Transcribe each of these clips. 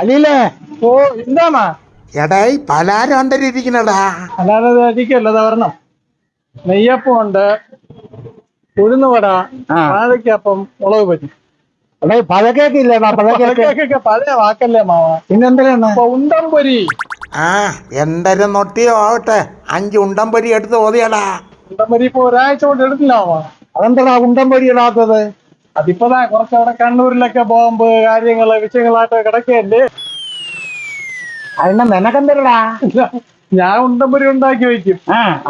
അല്ലല്ലേ ഓ എന്താണാ? എടായി പലാരം അണ്ടരിയിരിക്കണടാ അല്ലാതെ അടിക്കല്ല വരണം നെയ്യപ്പം ഉണ്ട് ഉഴുന്നുവട ആ. വാഴയ്ക്കപ്പം മുളക് പറ്റി എടേ പഴക്കേക്ക് ഇല്ലടാ പഴക്കേക്ക്? പഴക്കൊക്കെ പഴയ വാക്കല്ലേ മാവ പിന്നെന്തിനാണ് ഇപ്പൊ ഉണ്ടംപൊരി. ആ എന്തൊരു നൊട്ടിയോ ആവട്ടെ. അഞ്ച് ഉണ്ടം പൊരി എടുത്ത് ഓതിയടാ. ഉണ്ടംപൊരി ഇപ്പൊ ഒരാഴ്ച കൊണ്ട് എടുത്തില്ല മാവ അതെന്താടാ ഉണ്ടം പൊരി അതിപ്പോതാ കുറച്ചവിടെ കണ്ണൂരിലൊക്കെ ബോംബ് കാര്യങ്ങൾ വിഷയങ്ങളായിട്ട് കിടക്കല്ലേ അതിനെ നിനക്കെന്തരടാ ഞാൻ ഉണ്ടമ്പുരി ഉണ്ടാക്കി വെക്കും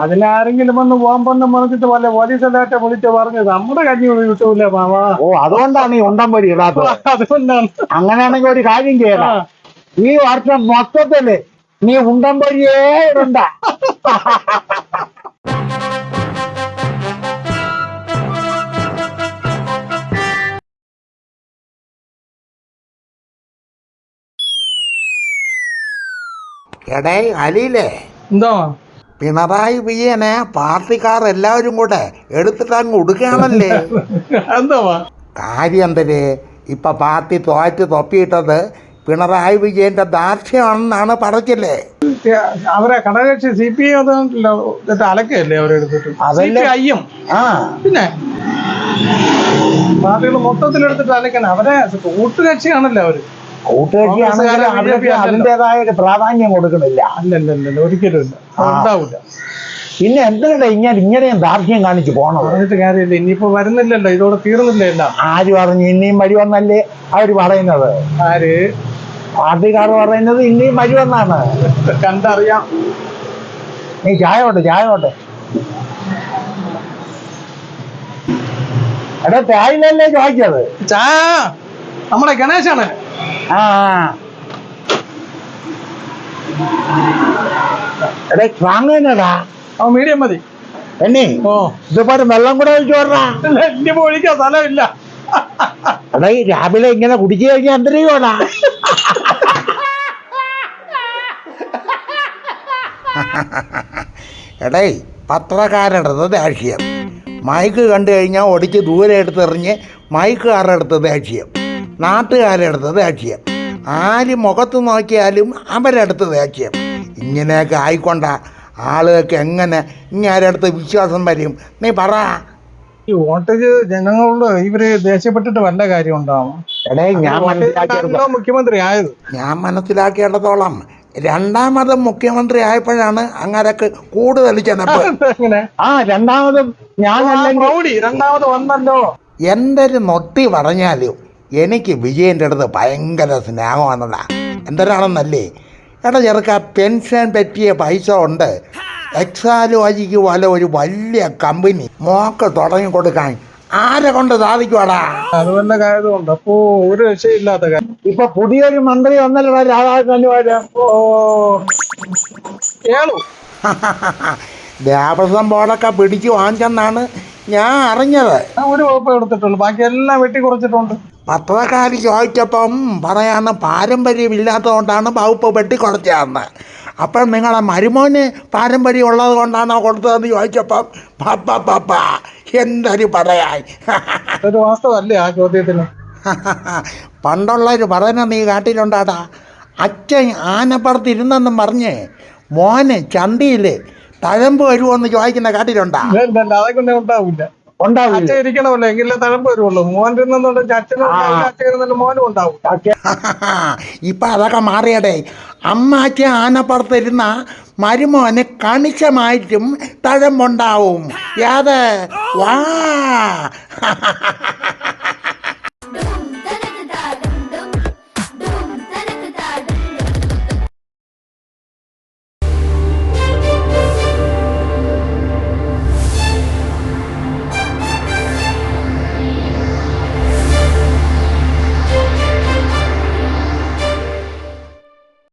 അതിനാരെങ്കിലും വന്ന് ബോംബെന്ന് പറഞ്ഞിട്ട് വല്ല പോലീസല്ലായിട്ട് വിളിച്ച് പറഞ്ഞു നമ്മുടെ കഞ്ഞി കിട്ടൂല മാമാ? ഓ അതുകൊണ്ടാണ് ഈ ഉണ്ടമ്പുരി പൊരി ഇടാത്തത് അതുകൊണ്ടാണ്. അങ്ങനെയാണെങ്കിൽ ഒരു കാര്യം. ചെയ്യണം ഈ വർഷം മൊത്തത്തിൽ നീ ഉണ്ടം എടേ അലിയിലേ എന്താ? പിണറായി വിജയനെ പാർട്ടിക്കാർ എല്ലാവരും കൂടെ എടുത്തിട്ട് അങ്ങ് ഉടുക്കുകയാണല്ലേ? എന്താ? കാര്യം എന്തേ ഇപ്പൊ പാർട്ടി തോറ്റ് തൊപ്പിയിട്ടത് പിണറായി വിജയന്റെ ദാർഢ്യമാണെന്നാണ് പറച്ചില്ലേ അവരെ ഘടകകക്ഷി സി പി അലക്കല്ലേ അവരെടുത്തിട്ട് പിന്നെ പാർട്ടികൾ മൊത്തത്തിലെടുത്തിട്ട് അലക്കണം. അവരെ കൂട്ടുകക്ഷിയാണല്ലോ അവർ? കൂട്ടുകക്ഷിയാണെങ്കിൽ അവർക്ക് അതിന്റെതായ പ്രാധാന്യം കൊടുക്കണില്ല അല്ലല്ല ഒരിക്കലും ഉണ്ടാവില്ല പിന്നെ എന്തിനാ ഇങ്ങനെ ഇങ്ങനെയും ദാർഢ്യം കാണിച്ചു പോണത്? പറഞ്ഞിട്ട് കാര്യമില്ല. ഇനിയിപ്പോ വരുന്നില്ലല്ലോ. ഇതോടെ തീർന്നില്ല ആര് പറഞ്ഞു ഇനിയും വഴി വന്നല്ലേ? അവർ പറയുന്നത്. ആര്? പാർട്ടിക്കാർ പറയുന്നത് ഇനിയും വഴി വന്നാണ്. കണ്ടറിയാം. നീ ചായ ഓട്ടെ ചായ ഓട്ടെ. എടാ ചായ ചോദിച്ചത്? ചാ നമ്മുടെ ഗണേശാണ്. ആ അവൻ മീഡിയം മതി. എന്നെ ഓ. ഇതുപോലെ വെള്ളം കൂടെ ഒഴിച്ചു പറഞ്ഞാ ഒഴിക്കാൻ സ്ഥലമില്ല. എടാ രാവിലെ ഇങ്ങനെ കുടിച്ചു കഴിഞ്ഞാൽ എന്തിനാ എടേ പത്രക്കാരടുത്ത് ദാക്ഷ്യം മൈക്ക് കണ്ടു കഴിഞ്ഞാൽ ഒടിച്ച് ദൂരെ എടുത്തെറിഞ്ഞ് മൈക്കുകാരെടുത്ത് ദേഷ്യം. നാട്ടുകാരെടുത്ത് ദേഷ്യം ആര് മുഖത്ത് നോക്കിയാലും അവരെടുത്ത് ദേഷ്യം ഇങ്ങനെയൊക്കെ ആയിക്കൊണ്ട ആളുകൾക്ക് എങ്ങനെ ഇങ്ങാരടുത്ത് വിശ്വാസം വരും? നീ പറ. ഈ വോട്ടേജ് ജനങ്ങളോട് ഇവർ ദേഷ്യപ്പെട്ടിട്ട് വല്ല കാര്യം ഉണ്ടാവും? ഞാൻ മുഖ്യമന്ത്രി ആയത്? ഞാൻ മനസ്സിലാക്കിയിടത്തോളം രണ്ടാമതും മുഖ്യമന്ത്രി ആയപ്പോഴാണ് അങ്ങാരൊക്കെ കൂടുതൽ ചെന്നപ്പോ ആ രണ്ടാമതും ഞാൻ രണ്ടാമത് വന്നല്ലോ. എന്തൊരു നൊട്ടി പറഞ്ഞാലും എനിക്ക് വിജയന്റെ അടുത്ത് ഭയങ്കര സ്നേഹമാണടാ എന്തരാണെന്നല്ലേ? എടാ ചെറുക്ക പെൻഷൻ പറ്റിയ പൈസ ഉണ്ട്. എക്സാലോജിക്ക് പോലെ ഒരു വലിയ കമ്പനി മോക്ക് തുടങ്ങി കൊടുക്കാൻ ആരെ കൊണ്ട് സാധിക്കുവാടാ? അത് വല്ല കാര്യമുണ്ട്. അപ്പോ ഒരു രക്ഷയില്ലാത്ത കാര്യം. ഇപ്പൊ പുതിയൊരു മന്ത്രി വന്നല്ലോ രാധാകൃഷ്ണൻ ഓ കേളു. ദേവസ്വം ബോർഡൊക്കെ പിടിച്ചു വാങ്ങിച്ചെന്നാണ് ഞാൻ അറിഞ്ഞത്. ഒരു വകുപ്പ് എടുത്തിട്ടുള്ളൂ. ബാക്കി എല്ലാം വെട്ടി കുറച്ചിട്ടുണ്ട് പത്രക്കാർ ചോദിച്ചപ്പം പറയാന്ന് പാരമ്പര്യമില്ലാത്തതുകൊണ്ടാണ് വകുപ്പ് വെട്ടിക്കുറച്ചതെന്ന് അപ്പം നിങ്ങളെ മരുമോന് പാരമ്പര്യം ഉള്ളത് കൊണ്ടാണോ കൊടുത്തതെന്ന് ചോദിച്ചപ്പം പപ്പ പപ്പ എന്തൊരു പറയായി. ഒരു വാസ്തവല്ലേ ആ ചോദ്യത്തിന്? പണ്ടുള്ളവർ പറയുന്ന നീ കാട്ടിലുണ്ടാടാ. അച്ഛൻ ആനപ്പുറത്തിരുന്നെന്നും പറഞ്ഞ് മോന് ചന്തിയിൽ തഴമ്പ് വരുമോ എന്ന് ചോദിക്കുന്ന കാട്ടിലുണ്ടാ. അതൊക്കെ ഉണ്ടാവില്ല ഉണ്ടാവില്ല. ഇരിക്കണമല്ലോ എങ്കിലേ തഴമ്പ് വരുള്ളൂ മോൻ ഇരുന്നുണ്ടെങ്കിൽ അച്ഛനും ഉണ്ടാവില്ല, അച്ഛൻ മോനും ഉണ്ടാവും. ഇപ്പൊ അതൊക്കെ മാറിയടേ. അമ്മാച്ച ആനപ്പുറത്തിരുന്ന മരുമോന് കണിശമായിട്ടും തഴമ്പുണ്ടാവും. യാത് വാ.